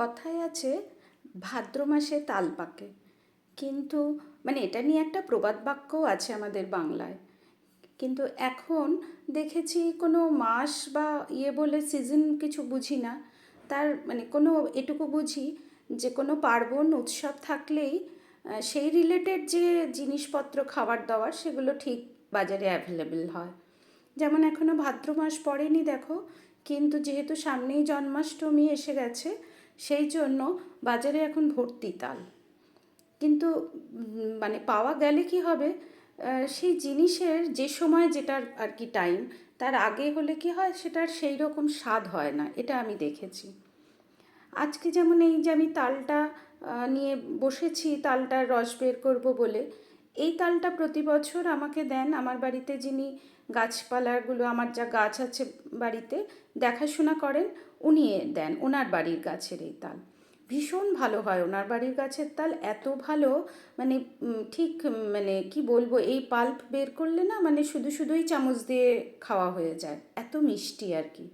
কথায় আছে, ভাদ্র মাসে তাল পাকে। কিন্তু মানে এটা নিয়ে একটা প্রবাদ বাক্যও আছে আমাদের বাংলায়। কিন্তু এখন দেখেছি কোনো মাস বা ইয়ে বলে সিজন কিছু বুঝি না। তার মানে কোনো এটুকু বুঝি যে কোনো পার্বণ, উৎসব থাকলেই সেই রিলেটেড যে জিনিসপত্র খাবার দাবার সেগুলো ঠিক বাজারে অ্যাভেলেবেল হয়। যেমন এখনও ভাদ্র মাস পড়েনি দেখো, কিন্তু যেহেতু সামনেই জন্মাষ্টমী এসে গেছে সেই জন্য বাজারে এখন ভর্তি তাল। কিন্তু মানে পাওয়া গেলে কি হবে? সেই জিনিসের যে সময় যেটার আর কি টাইম তার আগে হলে কি হয়? সেটার সেই রকম স্বাদ হয় না, এটা আমি দেখেছি। আজকে যেমন এই যে আমি তালটা নিয়ে বসেছি, তালটার রস বের করব বলে এই তালটা প্রতি বছর আমাকে দেন। আমার বাড়িতে যিনি গাছপালাগুলো, আমার যা গাছ আছে বাড়িতে, দেখাশোনা করেন, উনি দেন। ওনার বাড়ির গাছের এই তাল। ভীষণ ভালো হয় ওনার বাড়ির গাছের তাল। এত ভালো মানে ঠিক মানে কি বলব, এই পাল্প বের করলে না মানে শুধু শুধুই চামচ দিয়ে খাওয়া হয়ে যায়। এত মিষ্টি আর কি।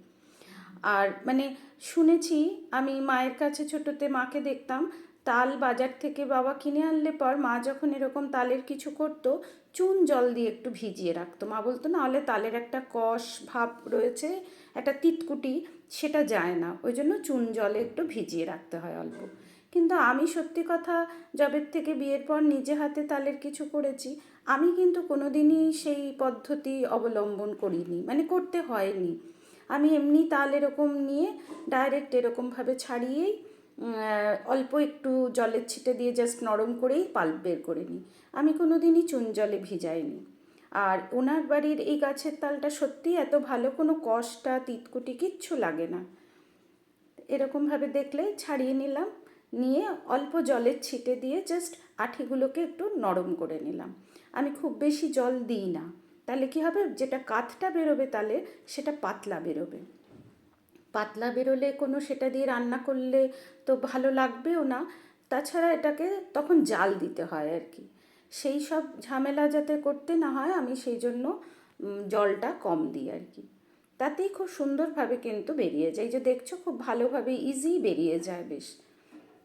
আর মানে শুনেছি, আমি মায়ের কাছে ছোটোতে মাকে দেখতাম তাল বাজার থেকে বাবা কিনে আনলে পর মা যখন এরকম তালের কিছু করতো, চুন জল দিয়ে একটু ভিজিয়ে রাখতো। মা বলতো না হলে তালের একটা কষ ভাব রয়েছে, একটা তিতকুটি, সেটা যায় না। ওই জন্য চুন জলে একটু ভিজিয়ে রাখতে হয় অল্প। কিন্তু আমি সত্যি কথা, জবের থেকে বিয়ের পর নিজে হাতে তালের কিছু করেছি, আমি কিন্তু কোনোদিনই সেই পদ্ধতি অবলম্বন করিনি। মানে করতে হয়নি। আমি এমনি তাল এরকম নিয়ে, ডাইরেক্ট এরকমভাবে ছাড়িয়েই অল্প একটু জলের ছিটে দিয়ে জাস্ট নরম করেই পাল্প বের করে নিই। আমি কোনো দিনই চুন জলে ভিজাইনি। আর ওনার বাড়ির এই গাছের তালটা সত্যি এত ভালো, কোনো কষ্টা, তিতকুটি কিচ্ছু লাগে না। এরকমভাবে দেখলে ছাড়িয়ে নিলাম, নিয়ে অল্প জলের ছিটে দিয়ে জাস্ট আঠিগুলোকে একটু নরম করে নিলাম। আমি খুব বেশি জল দিই না। তাহলে কি হবে? যেটা কাঠটা বেরোবে তাহলে সেটা পাতলা বেরোবে। পাতলা বেরোলে কোনো সেটা দিয়ে রান্না করলে তো ভালো লাগবেও না। তাছাড়া এটাকে তখন জাল দিতে হয় আর কি। সেই সব ঝামেলা যাতে করতে না হয়, আমি সেই জন্য জলটা কম দিই আর কি। তাতেই খুব সুন্দরভাবে কিন্তু বেরিয়ে যায়। যে দেখছ, খুব ভালোভাবে ইজি বেরিয়ে যায় বেশ।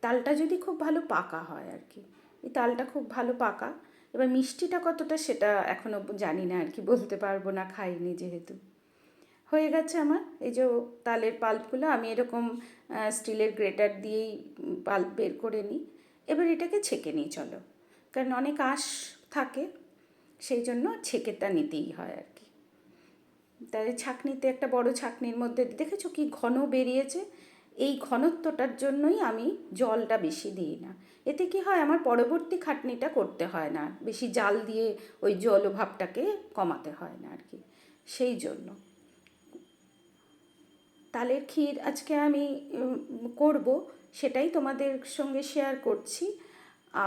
তালটা যদি খুব ভালো পাকা হয় আর কি। এই তালটা খুব ভালো পাকা। এবার মিষ্টিটা কতটা সেটা এখনও জানি না আর কি, বলতে পারব না খাইনি যেহেতু। হয়ে গেছে আমার। এই যে তালের পাল্পগুলো, আমি এরকম স্টিলের গ্রেটার দিয়েই পাল্প বের করে নিই। এবার এটাকে ছেঁকে নিই, চলো। কারণ অনেক আঁশ থাকে, সেই জন্য ছেঁকেটা নিতেই হয় আর কি। তাই ছাঁকনিতে, একটা বড় ছাঁকনির মধ্যে দেখেছ কি ঘন বেরিয়েছে? এই ঘনত্বটার জন্যই আমি জলটা বেশি দিই না। এতে কি হয়, আমার পরবর্তী খাটনিটা করতে হয় না। বেশি জাল দিয়ে ওই জল ভাবটাকে কমাতে হয় না আর কি। সেই জন্য। তালের ক্ষীর আজকে আমি করব, সেটাই তোমাদের সঙ্গে শেয়ার করছি।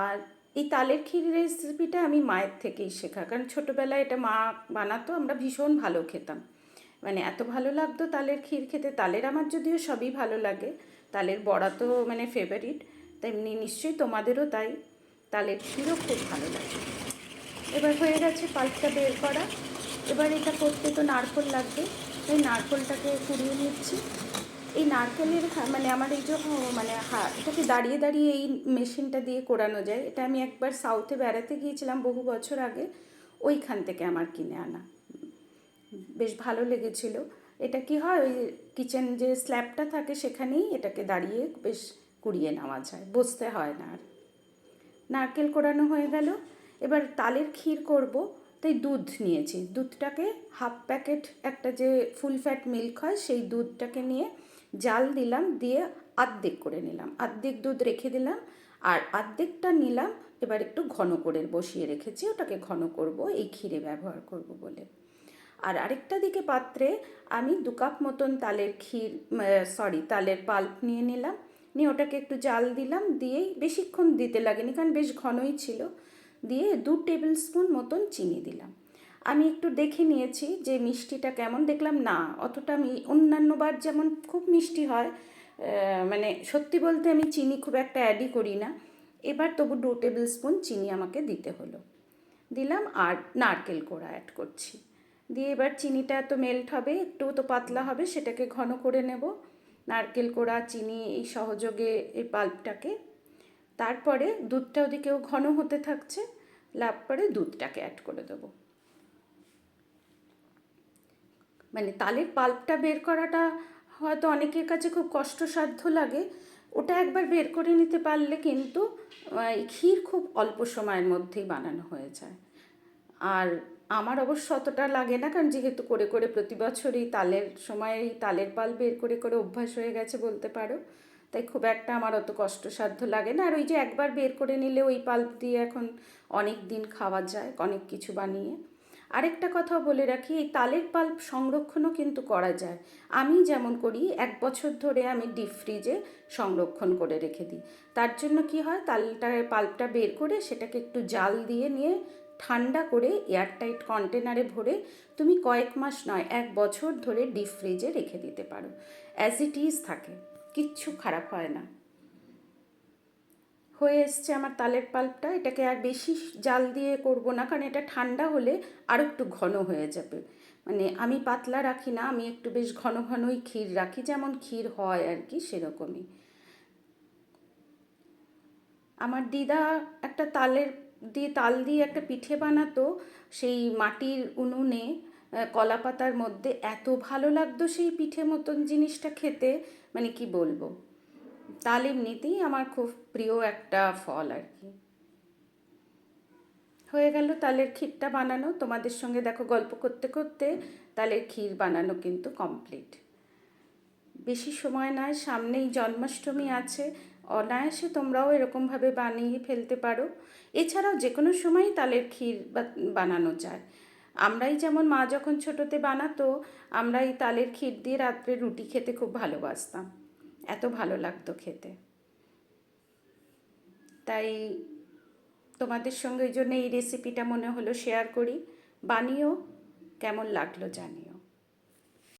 আর এই তালের ক্ষীর রেসিপিটা আমি মায়ের থেকেই শেখা কারণ ছোটোবেলায় এটা মা বানাতো, আমরা ভীষণ ভালো খেতাম। মানে এত ভালো লাগতো তালের ক্ষীর খেতে, তালের আমার যদিও সবই ভালো লাগে, তালের বড়া তো মানে ফেভারিট তেমনি নিশ্চয়ই তোমাদেরও তাই, তালের ক্ষীরও খুব ভালো লাগে। এবার হয়ে গেছে পাল্পটা বের করা, এবার এটা করতে তো নারকোল লাগবে। তাই নারকেলটাকে কুড়িয়ে নিচ্ছি। এই নারকেলের মানে আমার এই যে মানে এটাকে দাঁড়িয়ে দাঁড়িয়ে এই মেশিনটা দিয়ে কোরানো যায়। এটা আমি একবার সাউথে বেড়াতে গিয়েছিলাম বহু বছর আগে। ওইখান থেকে আমার কিনে আনা। বেশ ভালো লেগেছিল। এটা কি হয়, ওই কিচেন যে স্ল্যাবটা থাকে সেখানেই এটাকে দাঁড়িয়ে বেশ কুড়িয়ে নেওয়া যায়। বসতে হয় না আর। নারকেল কোরানো হয়ে গেল। এবার তালের ক্ষীর করব। তাই দুধ নিয়েছি। দুধটাকে হাফ প্যাকেট একটা যে ফুল ফ্যাট মিল্ক হয়, সেই দুধটাকে নিয়ে জাল দিলাম, দিয়ে আর্ধেক করে নিলাম। আর্ধেক দুধ রেখে দিলাম, আর আর্ধেকটা নিলাম, এবার একটু ঘন করে বসিয়ে রেখেছি। ওটাকে ঘন করব, এই ক্ষীরে ব্যবহার করব বলে। আর আরেকটা দিকে পাত্রে আমি দু কাপ মতন তালের ক্ষীর সরি তালের পাল্প নিয়ে নিলাম। নিয়ে ওটাকে একটু জাল দিলাম, দিয়েই বেশিক্ষণ দিতে লাগেনি, কারণ বেশ ঘনই ছিল। দিয়ে দু টেবিল স্পুন মতন চিনি দিলাম। আমি একটু দেখে নিয়েছি যে মিষ্টিটা কেমন, দেখলাম না অতটা আমি অন্যান্যবার যেমন খুব মিষ্টি হয় মানে সত্যি বলতে আমি চিনি খুব একটা অ্যাডই করি না। এবার তবু দু টেবিল স্পুন চিনি আমাকে দিতে হলো। দিলাম আর নারকেল কোড়া অ্যাড করছি। দিয়ে এবার চিনিটা তো মেল্ট হবে একটু তো পাতলা হবে, সেটাকে ঘন করে নেব। নারকেল কোড়া, চিনি এই সহযোগে এই পাল্পটাকে তারপরে দুধটা ওদিকেও ঘন হতে থাকছে, লাভ করে দুধটাকে অ্যাড করে দেবো। মানে তালের পাল্পটা বের করাটা হয়তো অনেকের কাছে খুব কষ্টসাধ্য লাগে, ওটা একবার বের করে নিতে পারলে কিন্তু ক্ষীর খুব অল্প সময়ের মধ্যেই বানানো হয়ে যায়। আর আমার অবশ্য অতটা লাগে না, কারণ যেহেতু করে করে প্রতি বছরই তালের সময় এই তালের পাল বের করে করে অভ্যাস হয়ে গেছে বলতে পারো। তাই খুব একটা আমার অত কষ্টসাধ্য লাগে না। আর ওই যে একবার বের করে নিলে ওই পাল্প দিয়ে এখন অনেক দিন খাওয়া যায়, অনেক কিছু বানিয়ে। আরেকটা কথা বলে রাখি, এই তালের পাল্প সংরক্ষণও কিন্তু করা যায়। আমি যেমন করি, এক বছর ধরে আমি ডিপ ফ্রিজে সংরক্ষণ করে রেখে দিই। তার জন্য কি হয়, তালটার পাল্পটা বের করে সেটাকে একটু জাল দিয়ে নিয়ে ঠান্ডা করে এয়ারটাইট কন্টেনারে ভরে তুমি কয়েক মাস নয়, এক বছর ধরে ডিপ ফ্রিজে রেখে দিতে পারো। অ্যাজ ইট ইজ থাকে। কিচ্ছু খারাপ হয় না। হয়ে এসছে আমার তালের পাল্পটা। এটাকে আর বেশি জাল দিয়ে করব না, কারণ এটা ঠান্ডা হলে আর একটু ঘন হয়ে যাবে। মানে আমি পাতলা রাখি না, আমি একটু বেশ ঘন ঘনই ক্ষীর রাখি, যেমন ক্ষীর হয় আর কি সেরকমই। আমার দিদা একটা তালের দিয়ে, তাল দিয়ে একটা পিঠে বানাতো সেই মাটির উনুনে কলা পাতার মধ্যে। এত ভালো লাগতো সেই পিঠে মতন জিনিসটা খেতে। মানে কি বলব? তাল এমনিতেই আমার খুব প্রিয় একটা ফল আর কি। হয়ে গেল তালের ক্ষীরটা বানানো। তোমাদের সঙ্গে দেখো গল্প করতে করতে তালের ক্ষীর বানানো কিন্তু কমপ্লিট বেশি সময় নয়, সামনেই জন্মাষ্টমী আছে। অনায়াসে তোমরাও এরকমভাবে বানিয়ে ফেলতে পারো। এছাড়াও যে কোনো সময়ই তালের ক্ষীর বানানো যায়। আমরাই যেমন মা যখন ছোটোতে বানাতো আমরা এই তালের ক্ষীর দিয়ে রাত্রে রুটি খেতে খুব ভালোবাসতাম। এত ভালো লাগতো খেতে। তাই তোমাদের সঙ্গে ওই জন্য এই রেসিপিটা মনে হলো শেয়ার করি। বানিও, কেমন লাগল জানিও।